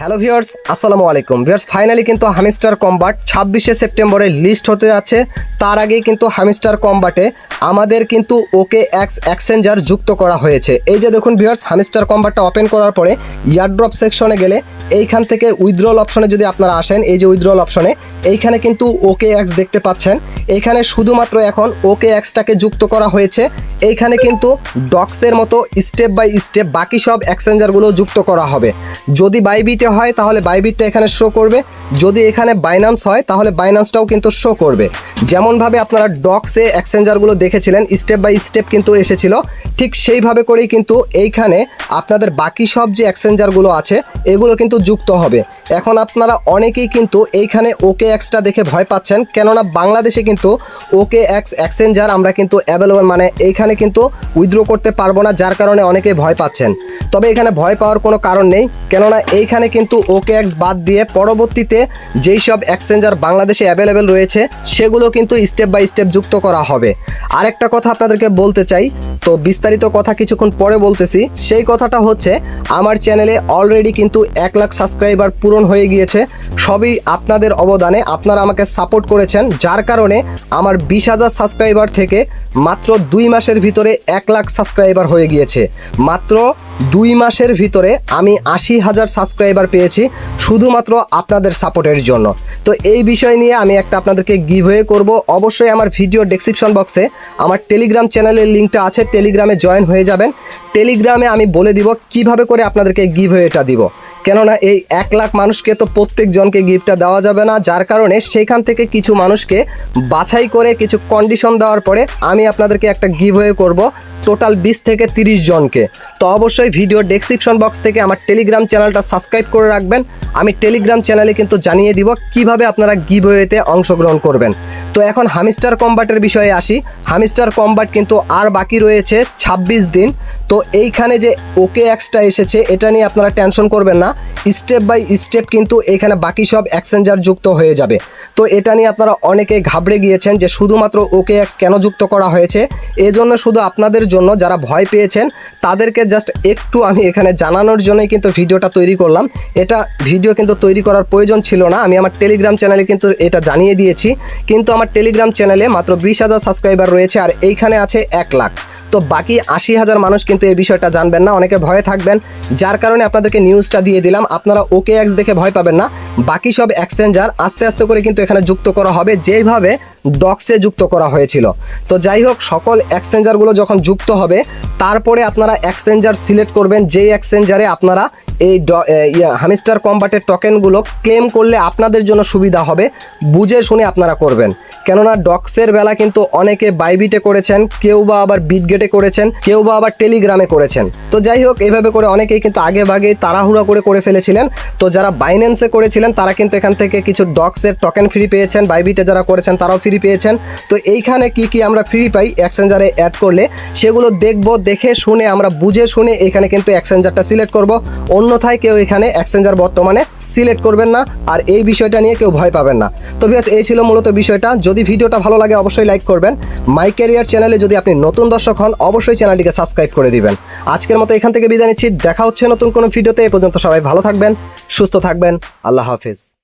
Hello viewers আসসালামু আলাইকুম। Viewers finally কিন্তু হামিস্টার কম্বাট ছাব্বিশে সেপ্টেম্বরে লিস্ট হতে যাচ্ছে। তার আগেই কিন্তু হামিস্টার কম্বাটে আমাদের কিন্তু ওকে এক্স এক্সচেঞ্জার যুক্ত করা হয়েছে। এই যে দেখুন ভিউয়ার্স হামিস্টার কম্বাটটা ওপেন করার পরে ইয়ারড্রপ সেকশনে গেলে এইখান থেকে উইথড্রল অপশনে যদি আপনারা আসেন, এই যে উইথড্রল অপশনে এইখানে কিন্তু ওকে এক্স দেখতে পাচ্ছেন। এইখানে শুধুমাত্র এখন ওকে এক্সটাকে যুক্ত করা হয়েছে। এইখানে কিন্তু ডক্সের মতো স্টেপ বাই স্টেপ বাকি সব এক্সচেঞ্জারগুলো যুক্ত করা হবে। যদি বাইবিটে হয়, তাহলে বাইবিটটা এখানে শো করবে। যদি এখানে বাইনান্স হয়, তাহলে বাইনান্সটাও কিন্তু শো করবে। যেমনভাবে আপনারা ডক্সে এক্সচেঞ্জারগুলো দেখেছিলেন, স্টেপ বাই স্টেপ কিন্তু এসেছিল। ঠিক সেইভাবে করেই কিন্তু এইখানে আপনাদের বাকি সব যে এক্সচেঞ্জারগুলো আছে, এগুলো কিন্তু যুক্ত হবে। এখন আপনারা অনেকেই কিন্তু এইখানে ওকে এক্সটা দেখে ভয় পাচ্ছেন, কেননা বাংলাদেশে কিন্তু ওকে এক্স এক্সচেঞ্জার আমরা কিন্তু অ্যাভেলেবল মানে এইখানে কিন্তু উইথড্র করতে পারব না, যার কারণে অনেকেই ভয় পাচ্ছেন। তবে এখানে ভয় পাওয়ার কোনো কারণ নেই, কেননা এইখানে কিন্তু ওকে এক্স বাদ দিয়ে পরবর্তীতে যেই সব এক্সচেঞ্জার বাংলাদেশে অ্যাভেলেবেল রয়েছে, সেগুলো কিন্তু স্টেপ বাই স্টেপ যুক্ত করা হবে। আরেকটা কথা আপনাদেরকে বলতে চাই, তো বিস্তারিত কথা কিছুক্ষণ পরে বলতেছি। সেই কথাটা হচ্ছে, আমার চ্যানেলে অলরেডি কিন্তু এক লাখ সাবস্ক্রাইবার পূরণ হয়ে গিয়েছে। সবই আপনাদের অবদানে, আপনারা আমাকে সাপোর্ট করেছেন, যার কারণে আমার বিশ হাজার সাবস্ক্রাইবার থেকে মাত্র দুই মাসের ভিতরে এক লাখ সাবস্ক্রাইবার হয়ে গিয়েছে। মাত্র দুই মাসের ভিতরে আমি আশি হাজার সাবস্ক্রাইবার পেয়েছি শুধুমাত্র আপনাদের সাপোর্টের জন্য। তো এই বিষয় নিয়ে আমি একটা আপনাদেরকে গিভওয়ে করব। অবশ্যই আমার ভিডিও ডেসক্রিপশন বক্সে আমার টেলিগ্রাম চ্যানেলের লিঙ্কটা আছে। টেলিগ্রামে জয়েন হয়ে যাবেন। টেলিগ্রামে আমি বলে দিব কীভাবে করে আপনাদেরকে গিভওয়েটা দিব। কেননা এই এক লাখ মানুষকে তো প্রত্যেকজনকে গিফটটা দেওয়া যাবে না। যার কারণে সেইখান থেকে কিছু মানুষকে বাছাই করে কিছু কন্ডিশন দেওয়ার পরে আমি আপনাদেরকে একটা গিভওয়ে করব। টোটাল বিশ থেকে তিরিশ জনকে। তো অবশ্যই ভিডিও ডেসক্রিপশন বক্স থেকে আমার টেলিগ্রাম চ্যানেলটা সাবস্ক্রাইব করে রাখবেন। আমি টেলিগ্রাম চ্যানেলে কিন্তু জানিয়ে দিব কীভাবে আপনারা গিভওয়েতে অংশগ্রহণ করবেন। তো এখন হামিস্টার কম্বাটের বিষয়ে আসি। হামিস্টার কম্বাট কিন্তু আর বাকি রয়েছে ২৬ দিন। তো এইখানে যে ওকে এক্সটা এসেছে, এটা নিয়ে আপনারা টেনশন করবেন না। স্টেপ বাই স্টেপ কিন্তু এখানে বাকি সব অ্যাক্সেঞ্জার যুক্ত হয়ে যাবে। তো এটা নিয়ে আপনারা অনেকে ঘাবড়ে গিয়েছেন যে শুধুমাত্র ওকে এক্স কেন যুক্ত করা হয়েছে? এজন্য শুধু আপনাদের জন্য যারা ভয় পেয়েছেন, তাদেরকে জাস্ট একটু আমি এখানে জানানোর জন্যই কিন্তু ভিডিওটা তৈরি করলাম। এটা ভিডিও কিন্তু তৈরি করার প্রয়োজন ছিল না। আমি আমার টেলিগ্রাম চ্যানেলে কিন্তু এটা জানিয়ে দিয়েছি। কিন্তু আমার টেলিগ্রাম চ্যানেলে মাত্র বিশ হাজার সাবস্ক্রাইবার রয়েছে আর এইখানে আছে এক লাখ। তো বাকি আশি হাজার মানুষ কিন্তু এই বিষয়টা জানবেন না, অনেকে ভয়ে থাকবেন। যার কারণে আপনাদেরকে নিউজটা দিয়ে দিলাম, আপনারা ওকে এক্স দেখে ভয় পাবেন না। বাকি সব এক্সচেঞ্জার আস্তে আস্তে করে কিন্তু এখানে যুক্ত করা হবে, যেইভাবে ডক্সে যুক্ত করা হয়েছিল। তো যাই হোক, সকল এক্সচেঞ্জারগুলো যখন যুক্ত হবে, তারপরে আপনারা এক্সচেঞ্জার সিলেক্ট করবেন, যেই এক্সচেঞ্জারে আপনারা এই হামিস্টার কম্বাটের টোকেনগুলো ক্লেম করলে আপনাদের জন্য সুবিধা হবে, বুঝে শুনে আপনারা করবেন। কেননা ডক্সের বেলা কিন্তু অনেকে বাইবিটে করেছেন, কেউ বা আবার বিটগেটে করেছেন, কেউ বা আবার টেলিগ্রামে করেছেন। তো যাই হোক এইভাবে করে অনেকেই কিন্তু আগে ভাগে তাড়াহুড়া করে করে ফেলেছিলেন। তো যারা বাইন্যান্সে করেছিলেন, তারা কিন্তু এখান থেকে কিছু ডক্সের টোকেন ফ্রি পেয়েছেন বাইবিটে যারা করেছেন, তারাও ফ্রি পেয়েছেন। তো এইখানে কি কি আমরা ফ্রি পাই এক্সচেঞ্জারে অ্যাড করলে, সেগুলো দেখব, দেখে শুনে, আমরা বুঝে শুনে এখানে কিন্তু এক্সচেঞ্জারটা সিলেক্ট করব। অন্যথায় কেউ এখানে এক্সচেঞ্জার বর্তমানে সিলেক্ট করবেন না, আর এই বিষয়টা নিয়ে কেউ ভয় পাবেন না। তো বিয়াস, এই ছিল মূলত বিষয়টা। যদি ভিডিওটা ভালো লাগে, অবশ্যই লাইক করবেন। মাই ক্যারিয়ার চ্যানেলে যদি আপনি নতুন দর্শক হন, অবশ্যই চ্যানেলটিকে সাবস্ক্রাইব করে দিবেন। আজকের মতো এখান থেকে বিদায় নিচ্ছি। দেখা হচ্ছে নতুন কোনো ভিডিওতে। এ পর্যন্ত সবাই ভালো থাকবেন, সুস্থ থাকবেন। আল্লাহ হাফিজ।